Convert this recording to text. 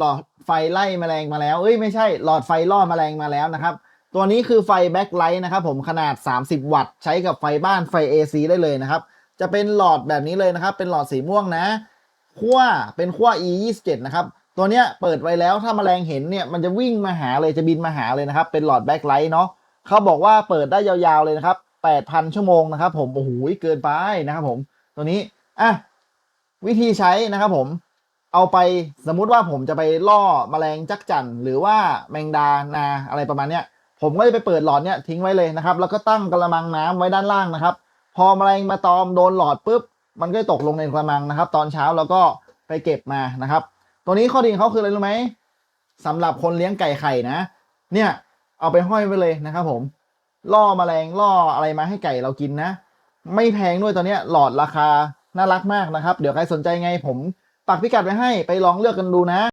หลอดไฟไล่แมลงมาแล้ว เอ้ยไม่ใช่หลอดไฟล่อแมลงมาแล้วนะครับ ตัวนี้คือไฟแบ็คไลท์นะครับผมขนาด 30 วัตต์ ใช้กับไฟบ้านไฟ AC ได้เลยนะครับ จะเป็นหลอดแบบนี้เลยนะครับ เป็นหลอดสีม่วงนะขั้วเป็นขั้ว E 2 7นะครับตัวเนี้ยเปิดไว้แล้วถ้าแมลงเห็นเนี่ยมันจะวิ่งมาหาเลยจะบินมาหาเลยนะครับ เป็นหลอดแบ็คไลท์เนาะเขาบอกว่าเปิดได้ยาวๆเลยนะครับ8,000 ชั่วโมงนะครับผมโอ้โหเกินไปนะครับผมตัวนี้อะวิธีใช้นะครับผม เอาไปสมมุติว่าผมจะไปล่อแมลงจักจั่นหรือว่าแมงดานาอะไรประมาณเนี้ยผมก็จะไปเปิดหลอดเนี้ยทิ้งไว้เลยนะครับ แล้วก็ตั้งกระมังน้ำไว้ด้านล่างนะครับ พอแมลงมาตอมโดนหลอดปุ๊บมันก็จะตกลงในกระมังนะครับ ตอนเช้าเราก็ไปเก็บมานะครับ ตัวนี้ข้อดีของเขาคืออะไรรู้ไหมสำหรับคนเลี้ยงไก่ไข่นะ เนี่ย เอาไปห้อยไว้เลยนะครับ ผม ล่อแมลงล่ออะไรมาให้ไก่เรากินนะ ไม่แพงด้วยตัวเนี้ยหลอดราคาน่ารักมากนะครับ เดี๋ยวใครสนใจไงผม ปักพิกัดไว้ให้ไปลองเลือกกันดูนะ